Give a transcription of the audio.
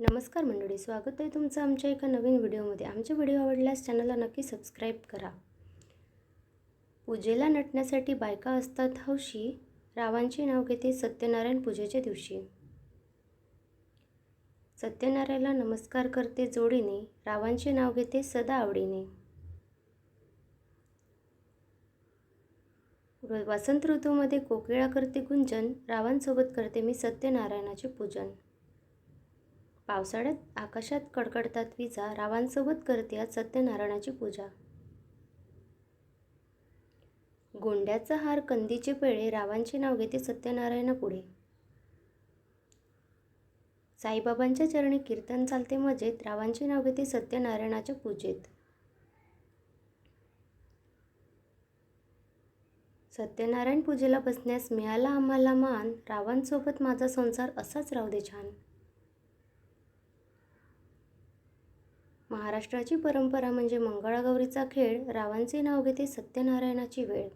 नमस्कार मंडळी स्वागत आहे तुमचं आमच्या एका नवीन व्हिडिओमध्ये. आमचे व्हिडिओ आवडल्यास चॅनलला नक्की सबस्क्राईब करा. पूजेला नटण्यासाठी बायका असतात हौशी. रावांचे नाव घेते सत्यनारायण पूजेच्या दिवशी. सत्यनारायणाला नमस्कार करते जोडीने. रावांचे नाव घेते सदा आवडीने. वसंत ऋतूमध्ये कोकिळा करते गुंजन. रावांसोबत करते मी सत्यनारायणाचे पूजन. पावसाळ्यात आकाशात कडकडतात विजा रावांसोबत करते आज सत्यनारायणाची पूजा. गोंड्याचा हार कंदीचे पेळे रावांचे नाव घेते सत्यनारायणा पुढे. साईबाबांच्या चरणी कीर्तन चालते मजेत रावांचे नाव घेते सत्यनारायणाच्या पूजेत. सत्यनारायण पूजेला बसण्यास मिळाला आम्हाला मान रावांसोबत माझा संसार असाच राहू दे छान. महाराष्ट्राची परंपरा म्हणजे मंगळागौरीचा खेळ रावांचे नाव घेते सत्यनारायणाची वेळ.